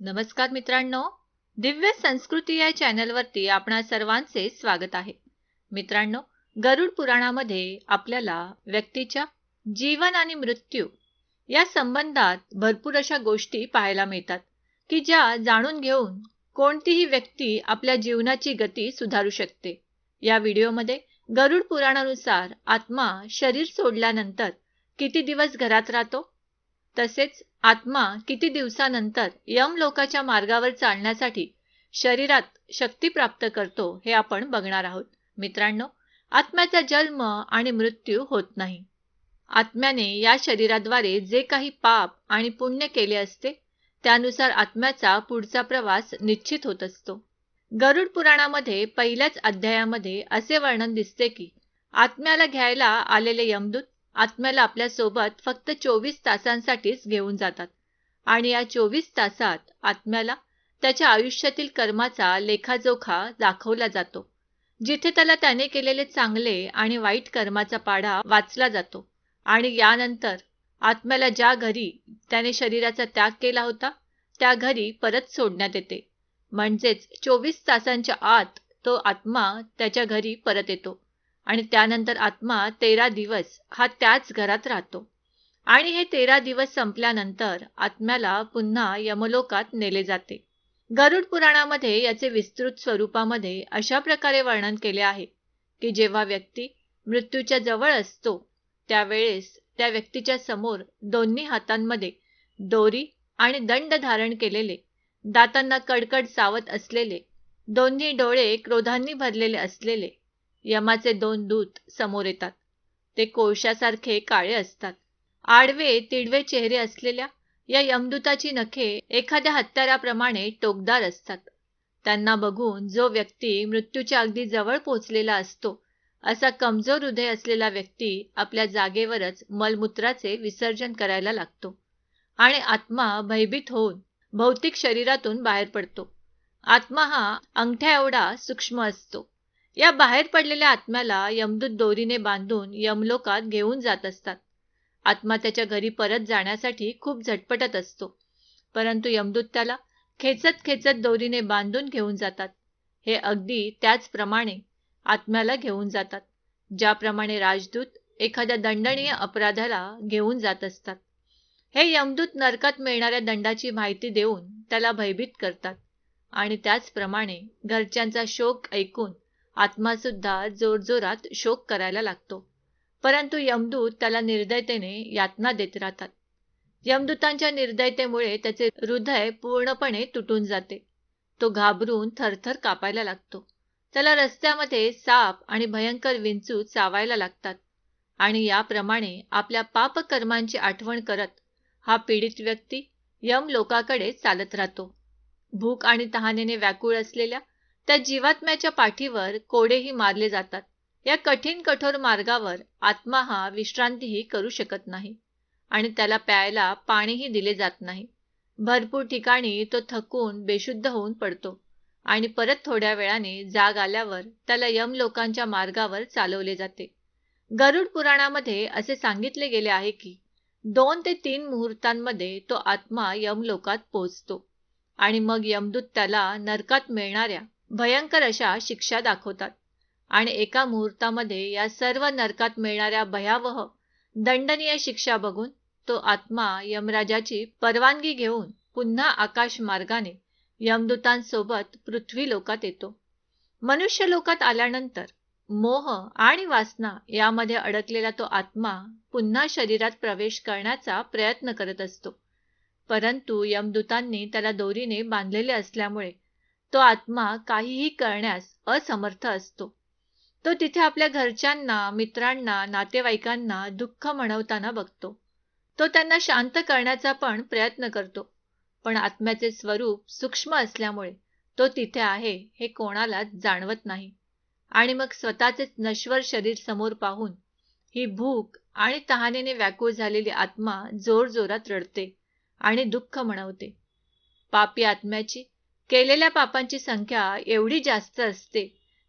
नमस्कार मित्रांनो दिव्य संस्कृती या चॅनलवरती आपणा सर्वांचे स्वागत आहे. मित्रांनो गरुड पुराणामध्ये आपल्याला व्यक्तीच्या जीवन आणि मृत्यू या संबंधात भरपूर अशा गोष्टी पाहायला मिळतात की ज्या जाणून घेऊन कोणतीही व्यक्ती आपल्या जीवनाची गती सुधारू शकते. या व्हिडिओमध्ये गरुड पुराणानुसार आत्मा शरीर सोडल्यानंतर किती दिवस घरात राहतो तसेच आत्मा किती दिवसानंतर यम लोकाच्या मार्गावर चालण्यासाठी शरीरात शक्ती प्राप्त करतो हे आपण बघणार आहोत. मित्रांनो आत्म्याचा जन्म आणि मृत्यू होत नाही. आत्म्याने या शरीराद्वारे जे काही पाप आणि पुण्य केले असते त्यानुसार आत्म्याचा पुढचा प्रवास निश्चित होत असतो. गरुड पुराणामध्ये पहिल्याच अध्यायामध्ये असे वर्णन दिसते की आत्म्याला घ्यायला आलेले यमदूत आत्म्याला आपल्यासोबत फक्त चोवीस तासांसाठीच घेऊन जातात. आणि या चोवीस तासात आत्म्याला त्याच्या आयुष्यातील कर्माचा लेखाजोखा दाखवला जातो जिथे त्याला त्याने केलेले चांगले आणि वाईट कर्माचा पाढा वाचला जातो. आणि यानंतर आत्म्याला ज्या घरी त्याने शरीराचा त्याग केला होता त्या घरी परत सोडण्यात येते. म्हणजेच चोवीस तासांच्या आत तो आत्मा त्याच्या घरी परत येतो. आणि त्यानंतर आत्मा तेरा दिवस हा त्याच घरात राहतो. आणि हे तेरा दिवस संपल्यानंतर आत्म्याला पुन्हा यमलोकात नेले जाते. गरुड पुराणामध्ये याचे विस्तृत स्वरूपामध्ये अशा प्रकारे वर्णन केले आहे की जेव्हा व्यक्ती मृत्यूच्या जवळ असतो त्यावेळेस त्या व्यक्तीच्या समोर दोन्ही हातांमध्ये दोरी आणि दंड धारण केलेले दातांना कडकड सावत असलेले दोन्ही डोळे क्रोधांनी भरलेले असलेले यमाचे दोन दूत समोर येतात. ते कोळशासारखे काळे असतात. आडवे तिडवे चेहरे असलेल्या या यमदूताची नखे एखाद्या हत्याराप्रमाणे टोकदार असतात. त्यांना बघून जो व्यक्ती मृत्यूच्या अगदी जवळ पोचलेला असतो असा कमजोर हृदय असलेला व्यक्ती आपल्या जागेवरच मलमूत्राचे विसर्जन करायला लागतो आणि आत्मा भयभीत होऊन भौतिक शरीरातून बाहेर पडतो. आत्मा हा अंगठ्या एवढा सूक्ष्म असतो. या बाहेर पडलेल्या आत्म्याला यमदूत दोरीने बांधून यमलोकात घेऊन जात असतात. आत्मा त्याच्या घरी परत जाण्यासाठी खूप झटपटत असतो. परंतु यमदूत त्याला खेचत खेचत दोरीने बांधून घेऊन जातात. हे अगदी त्याचप्रमाणे आत्म्याला घेऊन जातात ज्याप्रमाणे राजदूत एखाद्या दंडनीय अपराधाला घेऊन जात असतात. हे यमदूत नरकात मिळणाऱ्या दंडाची माहिती देऊन त्याला भयभीत करतात आणि त्याचप्रमाणे घरच्यांचा शोक ऐकून आत्मासुद्धा जोरजोरात शोक करायला लागतो. परंतु यमदूत त्याला निर्दयतेने यातना देत राहतात. यमदूतांच्या निर्दयतेमुळे त्याचे हृदय पूर्णपणे तुटून जाते. तो घाबरून थरथर कापायला लागतो. त्याला रस्त्यामध्ये साप आणि भयंकर विंचू चावायला लागतात आणि याप्रमाणे आपल्या पापकर्मांची आठवण करत हा पीडित व्यक्ती यम लोकाकडे चालत राहतो. भूक आणि तहानेने व्याकुळ असलेल्या त्या जीवात्म्याच्या पाठीवर कोडेही मारले जातात. या कठीण कठोर मार्गावर आत्मा हा विश्रांतीही करू शकत नाही आणि त्याला प्यायला पाणीही दिले जात नाही. भरपूर ठिकाणी तो थकून बेशुद्ध होऊन पडतो आणि परत थोड्या वेळाने जाग आल्यावर त्याला यम लोकांच्या मार्गावर चालवले जाते. गरुड पुराणामध्ये असे सांगितले गेले आहे की दोन ते तीन मुहूर्तांमध्ये तो आत्मा यम लोकात पोहोचतो आणि मग यमदूत त्याला नरकात मिळणाऱ्या भयंकर अशा शिक्षा दाखवतात. आणि एका मुहूर्तामध्ये या सर्व नरकात मिळणाऱ्या भयावह दंडनीय शिक्षा बघून तो आत्मा यमराजाची परवानगी घेऊन पुन्हा आकाश मार्गाने यमदूतांसोबत पृथ्वी लोकात येतो. मनुष्य लोकात आल्यानंतर मोह आणि वासना यामध्ये अडकलेला तो आत्मा पुन्हा शरीरात प्रवेश करण्याचा प्रयत्न करत असतो. परंतु यमदूतांनी त्याला दोरीने बांधलेले असल्यामुळे तो आत्मा काहीही करण्यास असमर्थ असतो. तो तिथे आपल्या घरच्यांना मित्रांना नातेवाईकांना दुःख म्हणवताना बघतो. तो त्यांना शांत करण्याचा पण प्रयत्न करतो. पण आत्म्याचे स्वरूप सूक्ष्म असल्यामुळे तो तिथे आहे हे कोणालाच जाणवत नाही. आणि मग स्वतःचेच नश्वर शरीर समोर पाहून ही भूक आणि तहानेने व्याकुळ झालेली आत्मा जोरजोरात रडते आणि दुःख म्हणवते. पापी आत्म्याची केलेल्या पापांची संख्या एवढी जास्त असते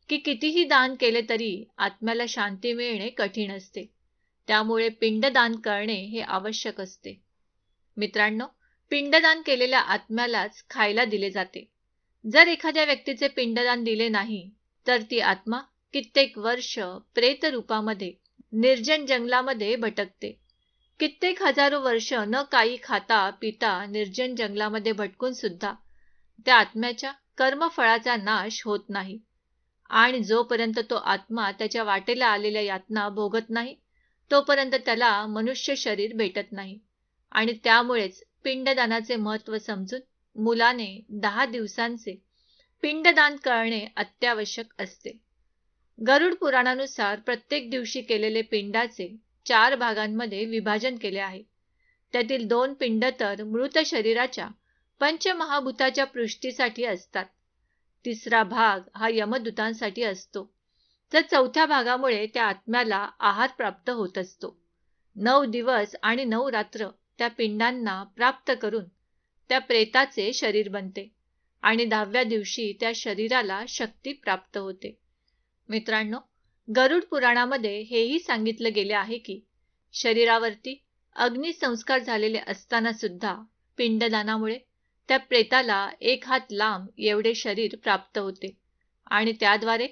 की कितीही दान केले तरी आत्म्याला शांती मिळणे कठीण असते. त्यामुळे पिंडदान करणे हे आवश्यक असते. मित्रांनो पिंडदान केलेल्या आत्म्यालाच खायला दिले जाते. जर एखाद्या व्यक्तीचे पिंडदान दिले नाही तर ती आत्मा कित्येक वर्ष प्रेत रूपामध्ये निर्जन जंगलामध्ये भटकते. कित्येक हजारो वर्ष न काही खाता पिता निर्जन जंगलामध्ये भटकून सुद्धा त्या आत्म्याच्या कर्मफळाचा नाश होत नाही. आणि जोपर्यंत तो आत्मा त्याच्या वाटेला आलेल्या यातना भोगत नाही तोपर्यंत त्याला मनुष्य शरीर भेटत नाही. आणि त्यामुळेच पिंडदानाचे महत्त्व समजून मुलाने दहा दिवसांचे पिंडदान करणे अत्यावश्यक असते. गरुड पुराणानुसार प्रत्येक दिवशी केलेले पिंडाचे चार भागांमध्ये विभाजन केले आहे. त्यातील दोन पिंड तर मृत शरीराच्या पंचमहाभूताच्या पृष्टीसाठी असतात. तिसरा भाग हा यमदूतांसाठी असतो. तर चौथ्या भागामुळे त्या आत्म्याला आहार प्राप्त होत असतो. नऊ दिवस आणि नऊ रात्र त्या पिंडांना प्राप्त करून त्या प्रेताचे शरीर बनते आणि दहाव्या दिवशी त्या शरीराला शक्ती प्राप्त होते. मित्रांनो गरुड पुराणामध्ये हेही सांगितलं गेले आहे की शरीरावरती अग्निसंस्कार झालेले असताना सुद्धा पिंडदानामुळे त्या प्रेताला एक हात लांब एवढे शरीर प्राप्त होते. आणि त्याद्वारे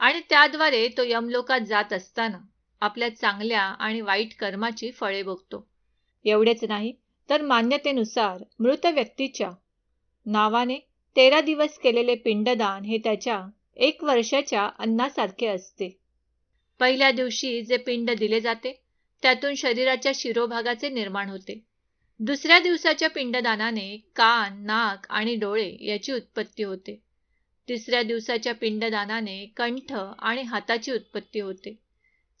आणि त्याद्वारे तो यमलोकात जात असताना आपल्या चांगल्या आणि वाईट कर्माची फळे भोगतो. एवढेच नाही तर मान्यतेनुसार मृत व्यक्तीच्या नावाने तेरा दिवस केलेले पिंडदान हे त्याच्या एक वर्षाच्या अन्नासारखे असते. पहिल्या दिवशी जे पिंड दिले जाते त्यातून शरीराच्या शिरोभागाचे निर्माण होते. दुसऱ्या दिवसाच्या पिंडदानाने कान नाक आणि डोळे याची उत्पत्ती होते. तिसऱ्या दिवसाच्या पिंडदानाने कंठ आणि हाताची उत्पत्ती होते.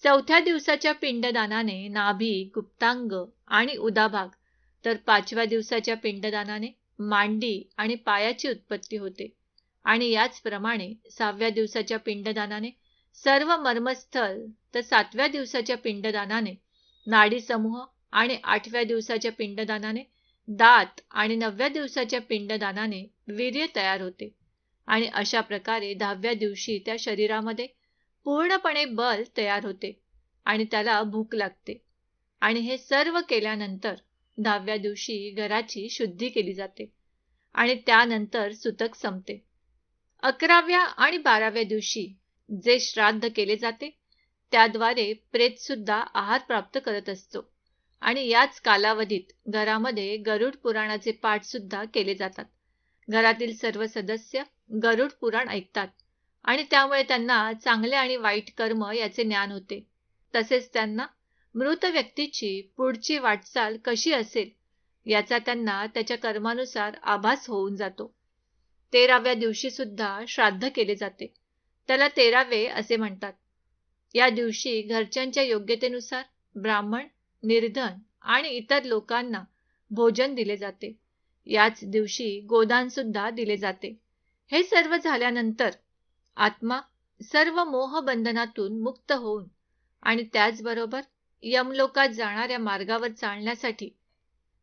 चौथ्या दिवसाच्या पिंडदानाने नाभी गुप्तांग आणि उदाभाग तर पाचव्या दिवसाच्या पिंडदानाने मांडी आणि पायाची उत्पत्ती होते. आणि याचप्रमाणे सहाव्या दिवसाच्या पिंडदानाने सर्व मर्मस्थल तर सातव्या दिवसाच्या पिंडदानाने नाडी समूह आणि आठव्या दिवसाच्या पिंडदानाने दात आणि नवव्या दिवसाच्या पिंडदानाने वीर्य तयार होते. आणि अशा प्रकारे दहाव्या दिवशी त्या शरीरामध्ये पूर्णपणे बल तयार होते आणि त्याला भूक लागते. आणि हे सर्व केल्यानंतर दहाव्या दिवशी घराची शुद्धी केली जाते आणि त्यानंतर सुतक संपते. अकराव्या आणि बाराव्या दिवशी जे श्राद्ध केले जाते त्याद्वारे प्रेत सुद्धा आहार प्राप्त करत असतो. आणि याच कालावधीत घरामध्ये गरुड पुराणाचे पाठ सुद्धा केले जातात. घरातील सर्व सदस्य गरुड पुराण ऐकतात आणि त्यामुळे त्यांना चांगले आणि वाईट कर्म याचे ज्ञान होते. तसेच त्यांना मृत व्यक्तीची पुढची वाटचाल कशी असेल याचा त्यांना त्याच्या कर्मानुसार आभास होऊन जातो. तेराव्या दिवशी सुद्धा श्राद्ध केले जाते. त्याला तेरावे असे म्हणतात. या दिवशी घरच्यांच्या योग्यतेनुसार ब्राह्मण निर्धन आणि इतर लोकांना भोजन दिले जाते. याच दिवशी गोदान सुद्धा दिले जाते. हे सर्व झाल्यानंतर आत्मा सर्व मोहबंधनातून मुक्त होऊन आणि त्याचबरोबर यमलोकात जाणाऱ्या मार्गावर चालण्यासाठी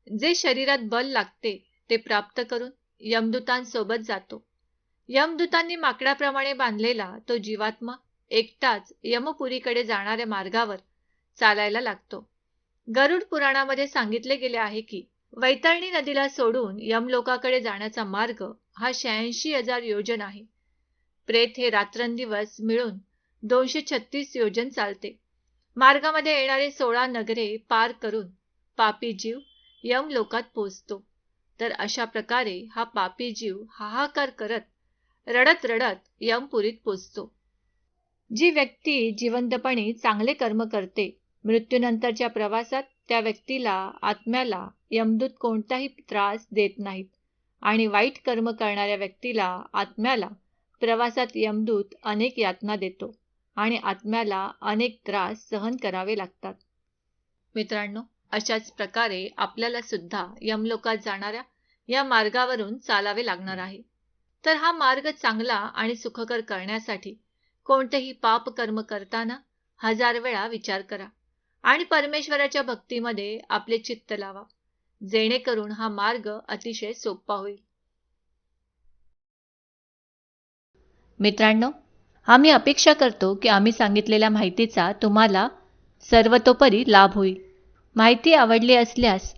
जे शरीरात बल लागते ते प्राप्त करून यमदूतांसोबत जातो. यमदूतांनी माकडाप्रमाणे बांधलेला तो जीवात्मा एकटाच यमपुरीकडे जाणाऱ्या मार्गावर चालायला लागतो. गरुड पुराणामध्ये सांगितले गेले आहे की वैतरणी नदीला सोडून यमलोकाकडे जाण्याचा मार्ग हा शहाऐंशी हजार योजन आहे. प्रेत हे रात्रंदिवस मिळून दोनशे छत्तीस योजन चालते. मार्गामध्ये येणारे सोळा नगरे पार करून पापी जीव यमलोकात पोचतो. तर अशा प्रकारे हा पापी जीव हाहाकार करत रडत रडत यमपुरीत पोचतो. जी व्यक्ती जिवंतपणे चांगले कर्म करते मृत्यूनंतरच्या प्रवासात त्या व्यक्तीला आत्म्याला यमदूत कोणताही त्रास देत नाहीत. आणि वाईट कर्म करणाऱ्या व्यक्तीला आत्म्याला प्रवासात यमदूत अनेक यातना देतो आणि आत्म्याला अनेक त्रास सहन करावे लागतात. मित्रांनो अशाच प्रकारे आपल्याला सुद्धा यमलोकात जाणाऱ्या या मार्गावरून चालावे लागणार आहे. तर हा मार्ग चांगला आणि सुखकर करण्यासाठी कोणतेही पाप कर्म करताना हजार वेळा विचार करा. आणि परमेश्वराच्या भक्तीमध्ये आपले चित्त लावा. जेणेकरून हा मार्ग अतिशय सोपा होईल. मित्रांनो आम्ही अपेक्षा करतो की आम्ही सांगितलेल्या माहितीचा तुम्हाला सर्वतोपरी लाभ होईल. माहिती आवडली असल्यास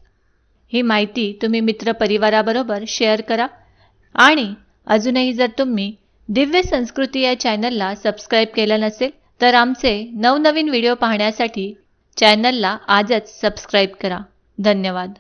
ही माहिती तुम्ही मित्रपरिवाराबरोबर शेअर करा आणि अजूनही जर तुम्ही दिव्य संस्कृती या चॅनलला सबस्क्राईब केलं नसेल तर आमचे नवनवीन व्हिडिओ पाहण्यासाठी चॅनलला आजच सबस्क्राईब करा. धन्यवाद.